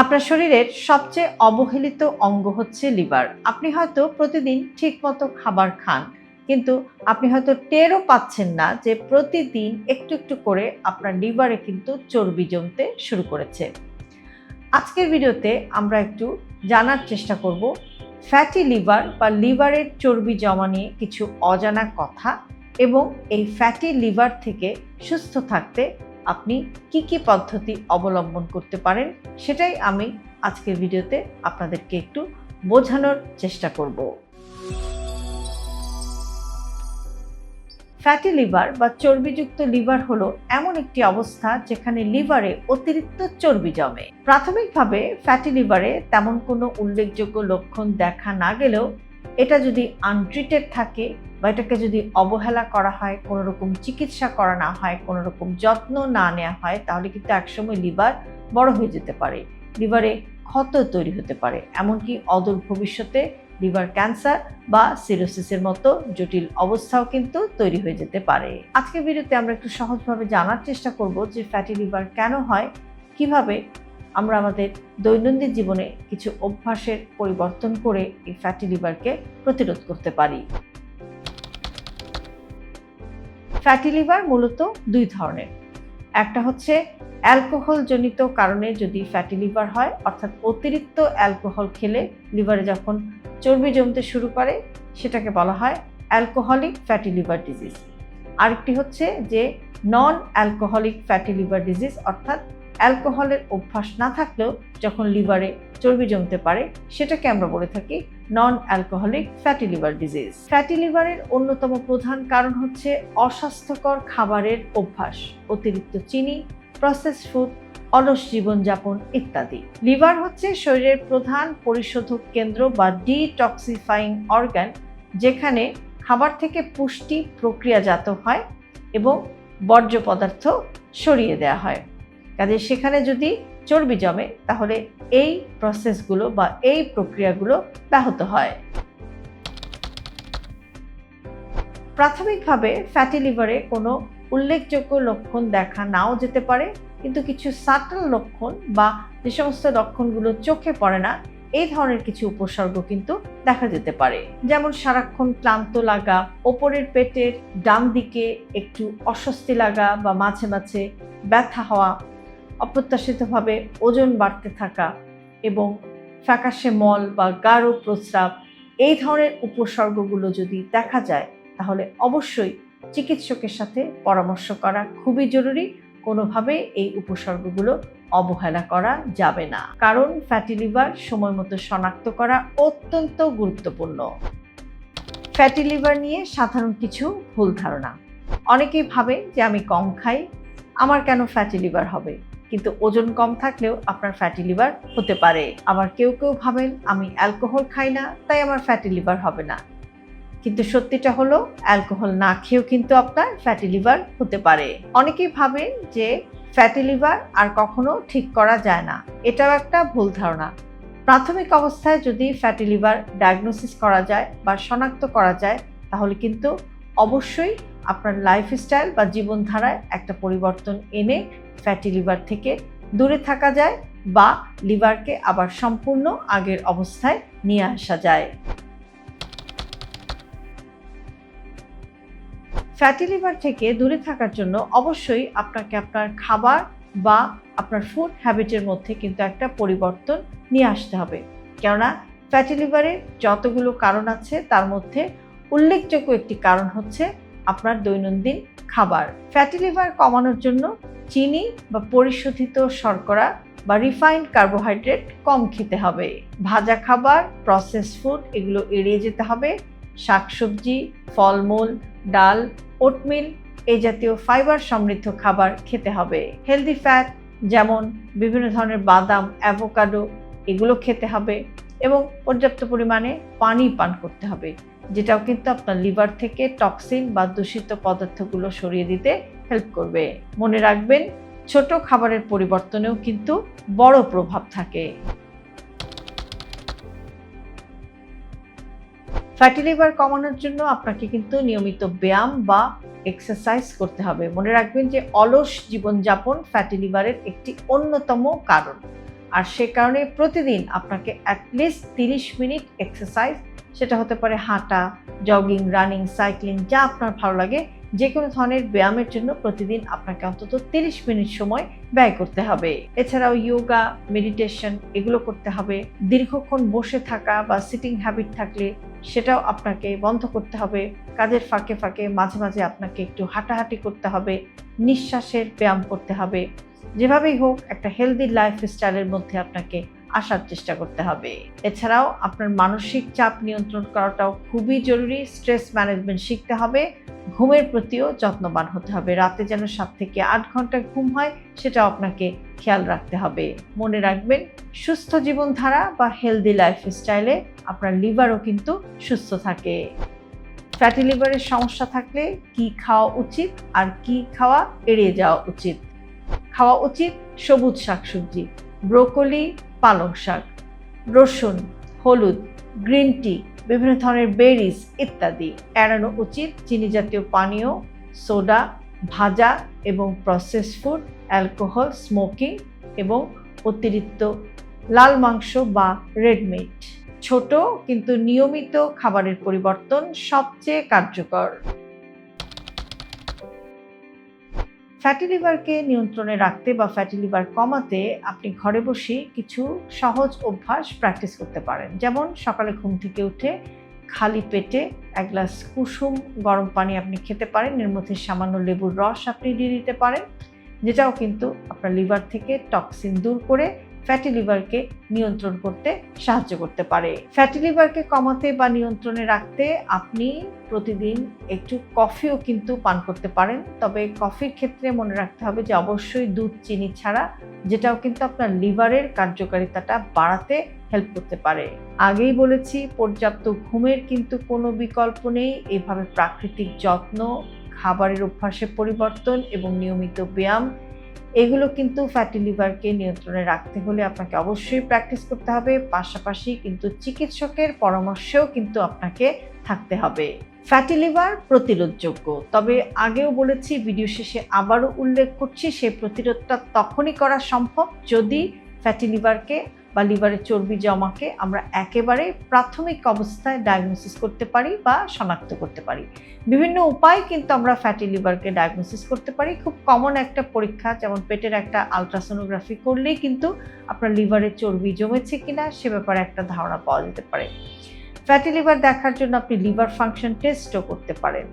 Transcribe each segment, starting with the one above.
আপনার শরীরের সবচেয়ে অবহেলিত অঙ্গ হচ্ছে লিভার। আপনি হয়তো প্রতিদিন ঠিকমতো খাবার খান, কিন্তু আপনি হয়তো টেরও পাচ্ছেন না যে প্রতিদিন একটু একটু করে আপনার লিভারে কিন্তু চর্বি জমতে শুরু করেছে। আজকের ভিডিওতে আমরা একটু জানার চেষ্টা করব, ফ্যাটি লিভার বা লিভারের চর্বি জমা নিয়ে কিছু অজানা কথা এবং এই ফ্যাটি লিভার থেকে সুস্থ থাকতে আপনি কি কি পদ্ধতি অবলম্বন করতে পারেন সেটাই আমি আজকের ভিডিওতে আপনাদেরকে একটু বোঝানোর চেষ্টা করব। ফ্যাটি লিভার বা চর্বিযুক্ত লিভার হলো এমন একটি অবস্থা যেখানে লিভারে অতিরিক্ত চর্বি জমে। প্রাথমিকভাবে ফ্যাটি লিভারে তেমন কোনো উল্লেখযোগ্য লক্ষণ দেখা না গেলেও এটা যদি আনট্রিটেড থাকে বা এটাকে যদি অবহেলা করা হয় কোনো রকম চিকিৎসা করা না হয় কোনো রকম যত্ন না নেওয়া হয়, তাহলে কিন্তু একসময় লিভার বড় হয়ে যেতে পারে। লিভারে ক্ষত তৈরি হতে পারে। এমনকি অদূর ভবিষ্যতে লিভার ক্যান্সার বা সিরোসিসের মতো জটিল অবস্থাও কিন্তু তৈরি হয়ে যেতে পারে। আজকের ভিডিওতে আমরা একটু সহজভাবে জানার চেষ্টা করব যে ফ্যাটি লিভার কেন হয়, কীভাবে আমরা আমাদের দৈনন্দিন জীবনে কিছু অভ্যাসের পরিবর্তন করে এই ফ্যাটি লিভারকে প্রতিরোধ করতে পারি। ফ্যাটি লিভার মূলত দুই ধরনের। একটা হচ্ছে অ্যালকোহল জনিত কারণে যদি ফ্যাটি লিভার হয়, অর্থাৎ অতিরিক্ত অ্যালকোহল খেলে লিভারে যখন চর্বি জমতে শুরু করে, সেটাকে বলা হয় অ্যালকোহলিক ফ্যাটি লিভার ডিজিজ আরেকটি হচ্ছে যে non alcoholic fatty liver disease অর্থাৎ অ্যালকোহলের অভ্যাস না থাকলেও যখন লিভারে চর্বি জমতে পারে, সেটাকে আমরা বলে থাকি non alcoholic fatty liver disease fatty লিভারের অন্যতম প্রধান কারণ হচ্ছে অস্বাস্থ্যকর খাবারের অভ্যাস, অতিরিক্ত চিনি প্রসেস ফুড অলস জীবনযাপন ইত্যাদি। লিভার হচ্ছে শরীরের প্রধান পরিশোধক কেন্দ্র বা ডিটক্সিফাইং অর্গান যেখানে খাবার থেকে পুষ্টি প্রক্রিয়াজাত হয় এবং বর্জ্য পদার্থ সরিয়ে দেওয়া হয়। কাজে সেখানে যদি চর্বি জমে, তাহলে এই প্রসেসগুলো বা এই প্রক্রিয়াগুলো ব্যাহত হয়। প্রাথমিকভাবে ফ্যাটি লিভারে কোনো উল্লেখযোগ্য লক্ষণ দেখা নাও যেতে পারে, কিন্তু কিছু সাটল লক্ষণ বা যে সমস্ত লক্ষণগুলো চোখে পড়ে না, এই ধরনের কিছু উপসর্গ কিন্তু দেখা যেতে পারে। যেমন সারাক্ষণ ক্লান্ত লাগা, ওপরের পেটের ডান দিকে একটু অস্বস্তি লাগা বা মাঝে মাঝে ব্যথা হওয়া অপ্রত্যাশিতভাবে ওজন বাড়তে থাকা এবং ফ্যাকাশে মল বা গাঢ় প্রস্রাব, এই ধরনের উপসর্গগুলো যদি দেখা যায়, তাহলে অবশ্যই চিকিৎসকের সাথে পরামর্শ করা খুবই জরুরি। কোনোভাবে এই উপসর্গগুলো অবহেলা করা যাবে না। কারণ ফ্যাটি লিভার সময় মতো শনাক্ত করা অত্যন্ত গুরুত্বপূর্ণ। ফ্যাটি লিভার নিয়ে সাধারণ কিছু ভুল ধারণা। অনেকেই ভাবে যে আমি কম খাই, আমার কেন ফ্যাটি লিভার হবে? কিন্তু ওজন কম থাকলেও আপনার ফ্যাটি লিভার হতে পারে। আবার কেউ কেউ ভাবেন, আমি অ্যালকোহল খাই না, তাই আমার ফ্যাটি লিভার হবে না। কিন্তু সত্যিটা হলো অ্যালকোহল না খেয়েও কিন্তু আপনার ফ্যাটি লিভার হতে পারে। অনেকেই ভাবেন যে ফ্যাটি লিভার আর কখনো ঠিক করা যায় না। এটাও একটা ভুল ধারণা। প্রাথমিক অবস্থায় যদি ফ্যাটি লিভার ডায়াগনোসিস করা যায় বা শনাক্ত করা যায়, তাহলে কিন্তু অবশ্যই আপনার লাইফস্টাইল বা জীবনধারায় একটা পরিবর্তন এনে ফ্যাটি লিভার থেকে দূরে থাকা যায় বা লিভারকে আবার সম্পূর্ণ আগের অবস্থায় নিয়ে আসা যায়। ফ্যাটি লিভার থেকে দূরে থাকার জন্য অবশ্যই আপনাকে আপনার খাবার বা আপনার ফুড হ্যাবিটের মধ্যে কিন্তু একটা পরিবর্তন নিয়ে আসতে হবে। কেননা ফ্যাটি লিভারের যতগুলো কারণ আছে তার মধ্যে উল্লেখযোগ্য একটি কারণ হচ্ছে আপনার দৈনন্দিন খাবার। ফ্যাটি লিভার কমানোর জন্য চিনি বা পরিশোধিত শর্করা বা রিফাইন্ড কার্বোহাইড্রেট কম খেতে হবে। ভাজা খাবার প্রসেস ফুড এগুলো এড়িয়ে যেতে হবে। শাকসবজি, ফলমূল, ডাল ওটমিল এই জাতীয় ফাইবার সমৃদ্ধ খাবার খেতে হবে। হেলদি ফ্যাট যেমন বিভিন্ন ধরনের বাদাম অ্যাভোকাডো এগুলো খেতে হবে এবং পর্যাপ্ত পরিমাণে পানি পান করতে হবে। যেটাও কিন্তু আপনার লিভার থেকে টক্সিন বা দূষিত পদার্থগুলো সরিয়ে দিতে হেল্প করবে। মনে রাখবেন, ছোট খাবারের পরিবর্তনেও কিন্তু বড় প্রভাব থাকে। ফ্যাটি লিভার কমানোর জন্য আপনাকে কিন্তু নিয়মিত ব্যায়াম বা এক্সারসাইজ করতে হবে। মনে রাখবেন যে অলস জীবনযাপন ফ্যাটি লিভারের একটি অন্যতম কারণ। আর সে কারণে প্রতিদিন আপনাকে অ্যাটলিস্ট তিরিশ মিনিট এক্সারসাইজ সেটা হতে পারে হাঁটা জগিং রানিং সাইক্লিং যা আপনার ভালো লাগে যে কোনো ধরনের ব্যায়ামের জন্য প্রতিদিন আপনাকে অন্তত তিরিশ মিনিট সময় ব্যয় করতে হবে। এছাড়াও ইয়োগা মেডিটেশন এগুলো করতে হবে। দীর্ঘক্ষণ বসে থাকা বা সিটিং হ্যাবিট থাকলে সেটাও আপনাকে বন্ধ করতে হবে। কাজের ফাঁকে ফাঁকে মাঝে মাঝে আপনাকে একটু হাঁটাহাঁটি করতে হবে। নিঃশ্বাসের ব্যায়াম করতে হবে। যেভাবেই হোক, একটা হেলদি লাইফ স্টাইলের মধ্যে আপনাকে আসার চেষ্টা করতে হবে। এছাড়াও আপনার মানসিক চাপ নিয়ন্ত্রণ করাটাও খুবই জরুরি। স্ট্রেস ম্যানেজমেন্ট শিখতে হবে। ঘুমের প্রতিও যত্নবান হতে হবে। রাতে যেন সাত থেকে আট ঘণ্টা ঘুম হয়, সেটাও আপনাকে খেয়াল রাখতে হবে। মনে রাখবেন, সুস্থ জীবনধারা বা হেলদি লাইফ স্টাইলে আপনার লিভারও কিন্তু সুস্থ থাকে। ফ্যাটি লিভারের সমস্যা থাকলে কি খাওয়া উচিত আর কি খাওয়া এড়িয়ে যাওয়া উচিত? খাওয়া উচিত সবুজ শাকসবজি, ব্রোকলি পালং শাক, রসুন, হলুদ, গ্রিন টি, বিভিন্ন ধরনের বেরিজ ইত্যাদি। এড়ানো উচিত চিনি জাতীয় পানীয়, সোডা, ভাজা এবং প্রসেস ফুড অ্যালকোহল স্মোকিং এবং অতিরিক্ত লাল মাংস বা রেড মিট ছোট কিন্তু নিয়মিত খাবারের পরিবর্তন সবচেয়ে কার্যকর। ফ্যাটি লিভারকে নিয়ন্ত্রণে রাখতে বা ফ্যাটি লিভার কমাতে আপনি ঘরে বসে কিছু সহজ অভ্যাস প্র্যাকটিস করতে পারেন। যেমন সকালে ঘুম থেকে উঠে খালি পেটে এক গ্লাস কুসুম গরম পানি আপনি খেতে পারেন। এর মধ্যে সামান্য লেবুর রস আপনি দিয়ে দিতে পারেন। যেটাও কিন্তু আপনার লিভার থেকে টক্সিন দূর করে ফ্যাটি লিভারকে নিয়ন্ত্রণ করতে সাহায্য করতে পারে। ফ্যাটি লিভারকে কমাতে বা নিয়ন্ত্রণে রাখতে আপনি প্রতিদিন একটু কফিও কিন্তু পান করতে পারেন। তবে কফির ক্ষেত্রে মনে রাখতে হবে যে, অবশ্যই দুধ, চিনি ছাড়া যেটাও কিন্তু আপনার লিভারের কার্যকারিতাটা বাড়াতে হেল্প করতে পারে। আগেই বলেছি, পর্যাপ্ত ঘুমের কিন্তু কোনো বিকল্প নেই। এভাবে প্রাকৃতিক যত্ন, খাবারের অভ্যাসে পরিবর্তন এবং নিয়মিত ব্যায়াম এগুলো কিন্তু ফ্যাটি লিভারকে নিয়ন্ত্রণে রাখতে হলে আপনাকে অবশ্যই প্র্যাকটিস করতে হবে। পাশাপাশি কিন্তু চিকিৎসকের পরামর্শেও কিন্তু আপনাকে থাকতে হবে। ফ্যাটি লিভার প্রতিরোধযোগ্য। তবে আগেও বলেছি ভিডিও শেষে আবারও উল্লেখ করছি, সে প্রতিরোধটা তখনই করা সম্ভব যদি ফ্যাটি লিভারকে বা লিভারের চর্বি জমাকে আমরা একেবারে প্রাথমিক অবস্থায় ডায়াগনোসিস করতে পারি বা শনাক্ত করতে পারি। বিভিন্ন উপায় কিন্তু আমরা ফ্যাটি লিভারকে ডায়াগনোসিস করতে পারি। খুব কমন একটা পরীক্ষা, যেমন পেটের একটা আলট্রাসোনোগ্রাফি করলেই কিন্তু আপনার লিভারের চর্বি জমেছে কিনা সে ব্যাপারে একটা ধারণা পাওয়া যেতে পারে। ফ্যাটি লিভার দেখার জন্য আপনি লিভার ফাংশন টেস্টও করতে পারেন।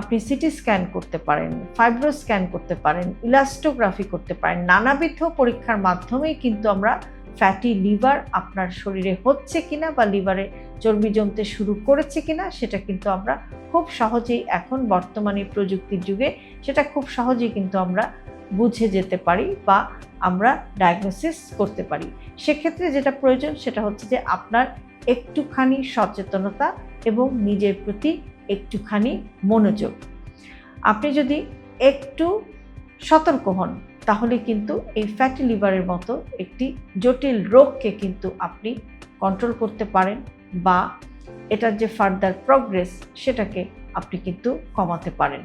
আপনি সিটি স্ক্যান করতে পারেন ফাইব্রো স্ক্যান করতে পারেন ইলাস্টোগ্রাফি করতে পারেন। নানাবিধ পরীক্ষার মাধ্যমেই কিন্তু আমরা ফ্যাটি লিভার আপনার শরীরে হচ্ছে কিনা বা লিভারে চর্বি জমতে শুরু করেছে কিনা সেটা কিন্তু আমরা খুব সহজেই এখন বর্তমানে প্রযুক্তির যুগে সেটা খুব সহজেই কিন্তু আমরা বুঝে যেতে পারি বা আমরা ডায়াগনোসিস করতে পারি। সেক্ষেত্রে যেটা প্রয়োজন সেটা হচ্ছে যে আপনার একটুখানি সচেতনতা এবং নিজের প্রতি একটুখানি মনোযোগ। আপনি যদি একটু সতর্ক হন তাহলে কিন্তু এই ফ্যাটি লিভারের মতো একটি জটিল রোগকে কিন্তু আপনি কন্ট্রোল করতে পারেন বা এটার যে ফার্দার প্রগ্রেস সেটাকে আপনি কিন্তু কমাতে পারেন।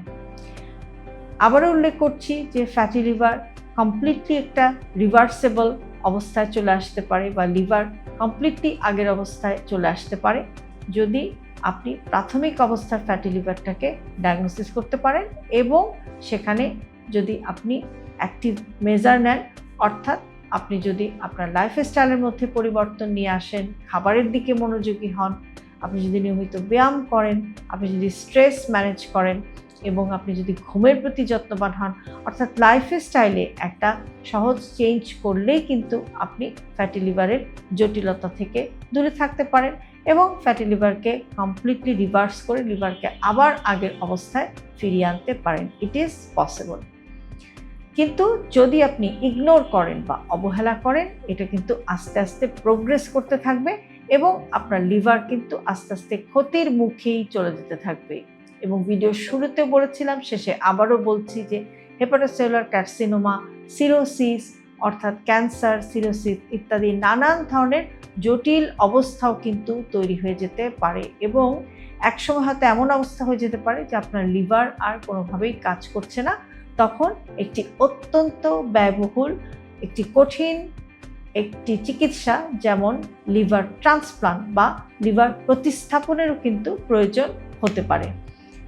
আবারও উল্লেখ করছি যে ফ্যাটি লিভার কমপ্লিটলি একটা রিভার্সেবল অবস্থায় চলে আসতে পারে বা লিভার কমপ্লিটলি আগের অবস্থায় চলে আসতে পারে। যদি আপনি প্রাথমিক অবস্থার ফ্যাটি লিভারটাকে ডায়াগনোসিস করতে পারেন এবং সেখানে যদি আপনি অ্যাক্টিভ মেজার নেন। অর্থাৎ আপনি যদি আপনার লাইফস্টাইলের মধ্যে পরিবর্তন নিয়ে আসেন, খাবারের দিকে মনোযোগী হন, আপনি যদি নিয়মিত ব্যায়াম করেন, আপনি যদি স্ট্রেস ম্যানেজ করেন এবং আপনি যদি ঘুমের প্রতি যত্নবান হন, অর্থাৎ লাইফস্টাইলে একটা সহজ চেঞ্জ করলেই কিন্তু আপনি ফ্যাটি লিভারের জটিলতা থেকে দূরে থাকতে পারেন এবং ফ্যাটি লিভারকে কমপ্লিটলি রিভার্স করে লিভারকে আবার আগের অবস্থায় ফিরিয়ে আনতে পারেন। ইট ইজ পসিবল কিন্তু যদি আপনি ইগনোর করেন বা অবহেলা করেন, এটা কিন্তু আস্তে আস্তে প্রোগ্রেস করতে থাকবে এবং আপনার লিভার কিন্তু আস্তে আস্তে ক্ষতির মুখেই চলে যেতে থাকবে। এবং ভিডিওর শুরুতে বলেছিলাম, শেষে আবারও বলছি যে হেপাটোসেলুলার ক্যারসিনোমা সিরোসিস অর্থাৎ ক্যান্সার সিরোসিস ইত্যাদি নানান ধরনের জটিল অবস্থাও কিন্তু তৈরি হয়ে যেতে পারে এবং একসময় হয়তো এমন অবস্থা হয়ে যেতে পারে যে আপনার লিভার আর কোনোভাবেই কাজ করছে না। তখন একটি অত্যন্ত ব্যয়বহুল, একটি কঠিন, একটি চিকিৎসা যেমন লিভার ট্রান্সপ্লান্ট বা লিভার প্রতিস্থাপনেরও কিন্তু প্রয়োজন হতে পারে।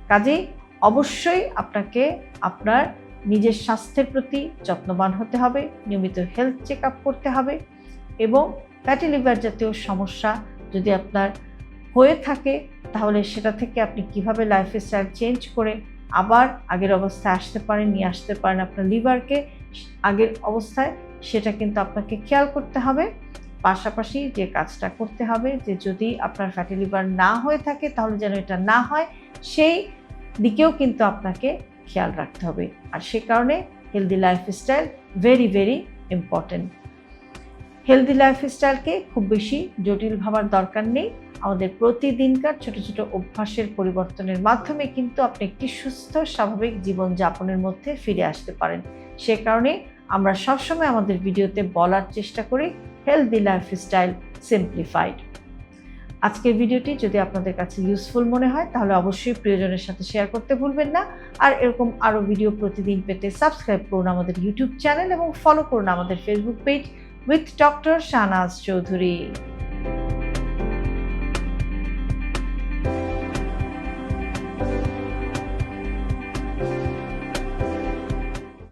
কাজেই অবশ্যই আপনাকে আপনার নিজের স্বাস্থ্যের প্রতি যত্নবান হতে হবে, নিয়মিত হেলথ চেক আপ করতে হবে এবং ফ্যাটি লিভার জাতীয় সমস্যা যদি আপনার হয়ে থাকে, তাহলে সেটা থেকে আপনি কীভাবে লাইফস্টাইল চেঞ্জ করে আবার আগের অবস্থায় আসতে পারেন, নিয়ে আসতে পারেন আপনার লিভারকে। আগের অবস্থায় সেটা কিন্তু আপনাকে খেয়াল করতে হবে। পাশাপাশি যে কাজটা করতে হবে যে যদি আপনার ফ্যাটি লিভার না হয়ে থাকে তাহলে যেন এটা না হয়, সেই দিকেও কিন্তু আপনাকে খেয়াল রাখতে হবে। আর সে কারণে healthy lifestyle very very important healthy লাইফস্টাইলকে খুব বেশি জটিল ভাবার দরকার নেই। আমাদের প্রতিদিনকার ছোট ছোট অভ্যাসের পরিবর্তনের মাধ্যমে কিন্তু আপনি একটি সুস্থ, স্বাভাবিক জীবনযাপনের মধ্যে ফিরে আসতে পারেন। সে কারণে আমরা সবসময় আমাদের ভিডিওতে বলার চেষ্টা করি হেলদি লাইফস্টাইল সিম্পলিফাইড আজকের ভিডিওটি যদি আপনাদের কাছে ইউজফুল মনে হয়, তাহলে অবশ্যই প্রিয়জনের সাথে শেয়ার করতে ভুলবেন না। আর এরকম আরও ভিডিও প্রতিদিন পেতে সাবস্ক্রাইব করুন আমাদের ইউটিউব চ্যানেল এবং ফলো করুন আমাদের Facebook page with Dr. Shanaz Choudhury.